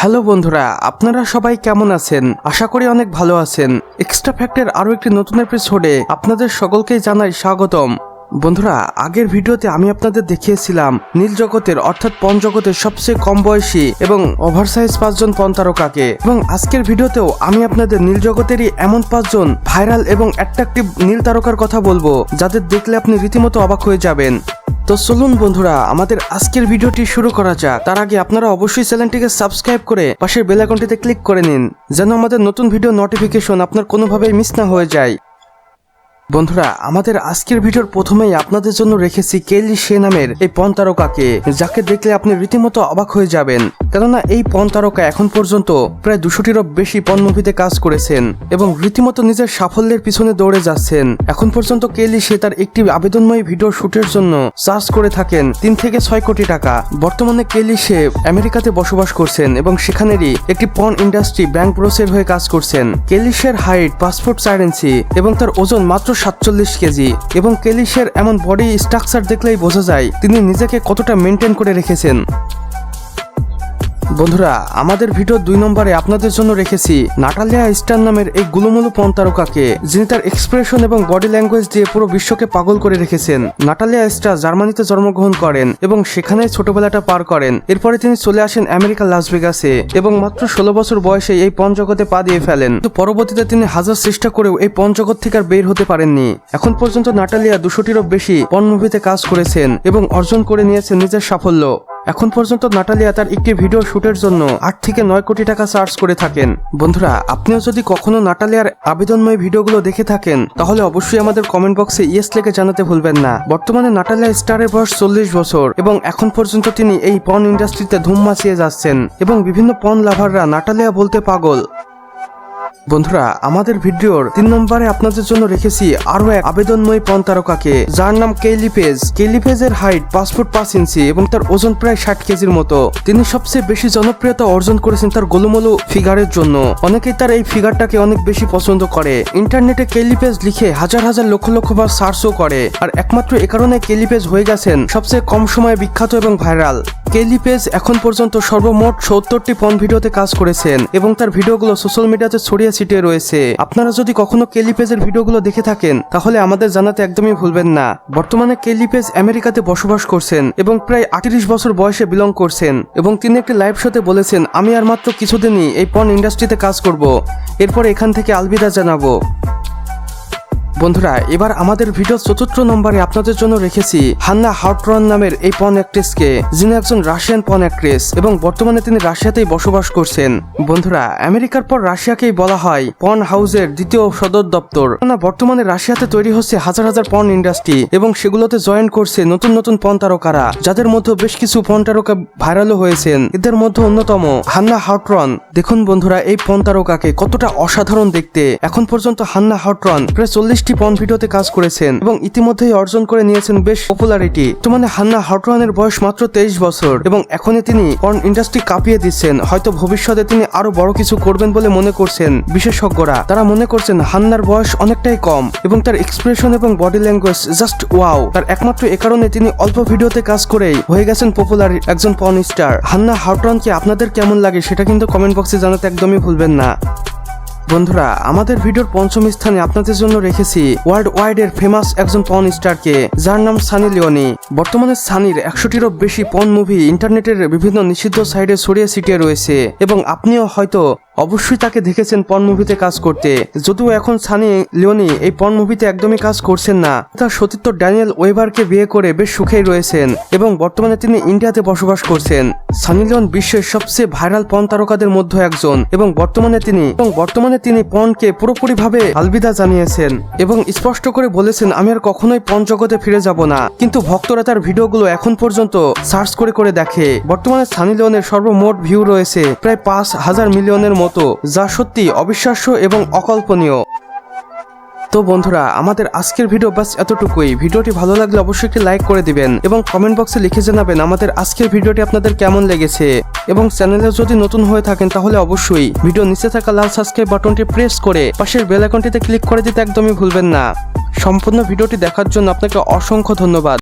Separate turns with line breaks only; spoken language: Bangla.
হ্যালো বন্ধুরা, আপনারা সবাই কেমন আছেন? আশা করি অনেক ভালো আছেন। এক্সট্রা ফ্যাক্টের আরও একটি নতুন এপিসোডে আপনাদের সকলকেই জানাই স্বাগতম। বন্ধুরা, আগের ভিডিওতে আমি আপনাদের দেখিয়েছিলাম, নীল জগতের অর্থাৎ পণ জগতের সবচেয়ে কম বয়সী এবং ওভারসাইজ পাঁচজন পণ তারকাকে। এবং আজকের ভিডিওতেও আমি আপনাদের নীল জগতেরই এমন পাঁচজন ভাইরাল এবং অ্যাট্রাকটিভ নীল তারকার কথা বলব, যাদের দেখলে আপনি রীতিমতো অবাক হয়ে যাবেন। তো চলুন বন্ধুরা, আমাদের আজকের ভিডিওটি শুরু করা যাক। তার আগে আপনারা অবশ্যই চ্যানেলটিকে সাবস্ক্রাইব করে পাশের বেল আইকনটিতে ক্লিক করে নিন, যেন আমাদের নতুন ভিডিও নোটিফিকেশন আপনার কোনোভাবেই মিস না হয়ে যায়। বন্ধুরা, আমাদের আজকের ভিডিওর প্রথমেই আপনাদের জন্য রেখেছি কেলি সে নামের এই পণ তারকাকে যাকে দেখলে আপনি রীতিমতো অবাক হয়ে যাবেন। কেননা এই পণ তারকা এখন পর্যন্ত প্রায় দুশোটিরও বেশি পণ মুভিতে কাজ করেছেন এবং রীতিমতো নিজের সাফল্যের পিছনে দৌড়ে যাচ্ছেন। এখন পর্যন্ত কেলি সে তার একটি আবেদনময় ভিডিও শুটের জন্য চার্জ করে থাকেন তিন থেকে ছয় কোটি টাকা। বর্তমানে কেলি সে আমেরিকাতে বসবাস করছেন এবং সেখানেরই একটি পণ ইন্ডাস্ট্রি ব্যাংক ব্রোসের হয়ে কাজ করছেন। কেলিশের হাইট পাসপোর্ট ইঞ্চি এবং তার ওজন মাত্র সাতচল্লিশ কেজি এবং কেলিশের এমন বডি স্ট্রাকচার দেখলেই বোঝা যায় তিনি নিজেকে কতটা মেনটেন করে রেখেছেন। বন্ধুরা, আমাদের ভিডিও দুই নম্বরে আপনাদের জন্য রেখেছি নাটালিয়া স্টার নামের এই গুলুমুলু পন তারকাকে, যিনি তার এক্সপ্রেশন এবং বডি ল্যাঙ্গুয়েজ দিয়ে পুরো বিশ্বকে পাগল করে রেখেছেন। নাটালিয়া স্টার জার্মানিতে জন্মগ্রহণ করেন এবং সেখানে ছোটবেলাটা পার করেন। এরপরে তিনি চলে আসেন আমেরিকা, লাস ভেগাসে এবং মাত্র ষোলো বছর বয়সে এই পণ জগতে পা দিয়ে ফেলেন। কিন্তু পরবর্তীতে তিনি হাজার চেষ্টা করেও এই পণ জগৎ থেকে আর বের হতে পারেননি। এখন পর্যন্ত নাটালিয়া দুশোটিরও বেশি পণ মুভিতে কাজ করেছেন এবং অর্জন করে নিয়েছেন নিজের সাফল্য। এখন পর্যন্ত নাটালিয়া তার একটি ভিডিও শুটের জন্য আট থেকে নয় কোটি টাকা চার্জ করে থাকেন। বন্ধুরা, আপনিও যদি কখনো নাটালিয়ার আবেদনময় ভিডিওগুলো দেখে থাকেন, তাহলে অবশ্যই আমাদের কমেন্ট বক্সে ইয়েস লেখে জানাতে ভুলবেন না। বর্তমানে নাটালিয়া স্টারের বয়স চল্লিশ বছর এবং এখন পর্যন্ত তিনি এই পন ইন্ডাস্ট্রিতে ধুম মাছিয়ে যাচ্ছেন এবং বিভিন্ন পন লাভাররা নাটালিয়া বলতে পাগল। বন্ধুরা, আমাদের ভিডিওর তিন নম্বরে আপনাদের জন্য রেখেছি আরও এক আবেদনময় পণ তারকাকে। যার নাম Kelly Page. Kelly height passport পাঁচ ইঞ্চি এবং তার ওজন প্রায় ষাট কেজির মতো। তিনি সবচেয়ে বেশি জনপ্রিয়তা অর্জন করেছেন তার গোলুমলু ফিগারের জন্য। অনেকেই তার এই ফিগারটাকে অনেক বেশি পছন্দ করে। ইন্টারনেটে কেলি পেজ লিখে হাজার হাজার লক্ষ লক্ষ বার সার্চও করে। আর একমাত্র এ কারণে কেলি পেজ হয়ে গেছেন সবচেয়ে কম সময়ে বিখ্যাত এবং ভাইরাল। কেলি পেজ এখন পর্যন্ত সর্বমোট সত্তরটি পন ভিডিওতে কাজ করেছেন এবং তার ভিডিওগুলো সোশ্যাল মিডিয়াতে ছড়িয়ে ছিটিয়ে রয়েছে। আপনারা যদি কখনো কেলি পেজের ভিডিওগুলো দেখে থাকেন, তাহলে আমাদের জানাতে একদমই ভুলবেন না। বর্তমানে কেলিপেজ আমেরিকাতে বসবাস করছেন এবং প্রায় আটত্রিশ বছর বয়সে বিলং করছেন এবং তিনি একটি লাইভ শোতে বলেছেন, আমি আর মাত্র কিছুদিনই এই পর্ন ইন্ডাস্ট্রিতে কাজ করব। এরপর এখান থেকে আলবিদা জানাব। বন্ধুরা, এবার আমাদের ভিডিও চতুর্থ নম্বরে আপনাদের জন্য রেখেছি হান্না হাউটরন নামের এই পন অ্যাক্ট্রেসকে, যিনি একজন রাশিয়ান পন অ্যাক্ট্রেস এবং বর্তমানে তিনি রাশিয়াতেই বসবাস করছেন। বন্ধুরা, আমেরিকার পর রাশিয়াকেই বলা হয় পন হাউসের দ্বিতীয় সদর দপ্তর। বর্তমানে রাশিয়াতে তৈরি হচ্ছে হাজার হাজার পন ইন্ডাস্ট্রি এবং সেগুলোতে জয়েন করছে নতুন নতুন পন তারকারা, যাদের মধ্যে বেশ কিছু পন তারকা ভাইরালও হয়েছেন। এদের মধ্যে অন্যতম হান্না হাউটরন দেখুন বন্ধুরা, এই পন তারকাকে কতটা অসাধারণ দেখতে। এখন পর্যন্ত হান্না হাউটরন প্রায় চল্লিশটি পন ভিডিওতে কাজ করেছেন এবং ইতিমধ্যেই অর্জন করে নিয়েছেন বেশ পপুলারিটি বর্তমানে হান্না হাউটরনের বয়স মাত্র তেইশ বছর এবং এখনই তিনি পর্ন ইন্ডাস্ট্রি কাঁপিয়ে দিচ্ছেন। হয়তো ভবিষ্যতে তিনি আরও বড় কিছু করবেন বলে মনে করছেন বিশেষজ্ঞরা। তারা মনে করছেন হান্নার বয়স অনেকটাই কম এবং তার এক্সপ্রেশন এবং বডি ল্যাঙ্গুয়েজ জাস্ট ওয়াও তার একমাত্র এ কারণে তিনি অল্প ভিডিওতে কাজ করেই হয়ে গেছেন পপুলার একজন পর্ন স্টার হান্না হাউটরনকে আপনাদের কেমন লাগে সেটা কিন্তু কমেন্ট বক্সে জানাতে একদমই ভুলবেন না। বন্ধুরা, আমাদের ভিডিওর পঞ্চম স্থানে আপনাদের জন্য রেখেছি ওয়ার্ল্ড ওয়াইড এর ফেমাস একজন পন স্টারকে যার নাম সানি লিওনি। বর্তমানে সানির একশোটিরও বেশি পন মুভি ইন্টারনেটের বিভিন্ন নিষিদ্ধ সাইডে ছড়িয়ে ছিটিয়ে রয়েছে, এবং আপনিও হয়তো অবশ্যই তাকে দেখেছেন পন মুভিতে কাজ করতে। যদিও এখন সানি লিওনি এই পন মুভিতে একদমই কাজ করছেন না। তার সতীর্থ ড্যানিয়েল ওয়েবারকে বিয়ে করে বেশ সুখেই রয়েছেন এবং বর্তমানে তিনি ইন্ডিয়াতে বসবাস করছেন। সানি লিওন বিশ্বের সবচেয়ে ভাইরাল পন তারকাদের মধ্যে একজন এবং বর্তমানে তিনি এবং বর্তমানে তিনি পনকে পুরোপুরিভাবে আলবিদা জানিয়েছেন এবং স্পষ্ট করে বলেছেন, আমি আর কখনোই পন জগতে ফিরে যাব না। কিন্তু ভক্তরা তার ভিডিওগুলো এখন পর্যন্ত সার্চ করে করে দেখে। বর্তমানে সানি লিওনের সর্বমোট ভিউ রয়েছে প্রায় পাঁচ হাজার মিলিয়নের মতো, যা সত্যি অবিশ্বাস্য এবং অকল্পনীয়। তো বন্ধুরা, আমাদের আজকের ভিডিও বাস এতটুকুই। ভিডিওটি ভালো লাগলে অবশ্যই একটি লাইক করে দিবেন এবং কমেন্ট বক্সে লিখে জানাবেন আমাদের আজকের ভিডিওটি আপনাদের কেমন লেগেছে। এবং চ্যানেলে যদি নতুন হয়ে থাকেন, তাহলে অবশ্যই ভিডিও নিচে থাকা লাল সাবস্ক্রাইব বাটনটি প্রেস করে পাশের বেল আইকনটিতে ক্লিক করে দিতে একদমই ভুলবেন না। সম্পূর্ণ ভিডিওটি দেখার জন্য আপনাকে অসংখ্য ধন্যবাদ।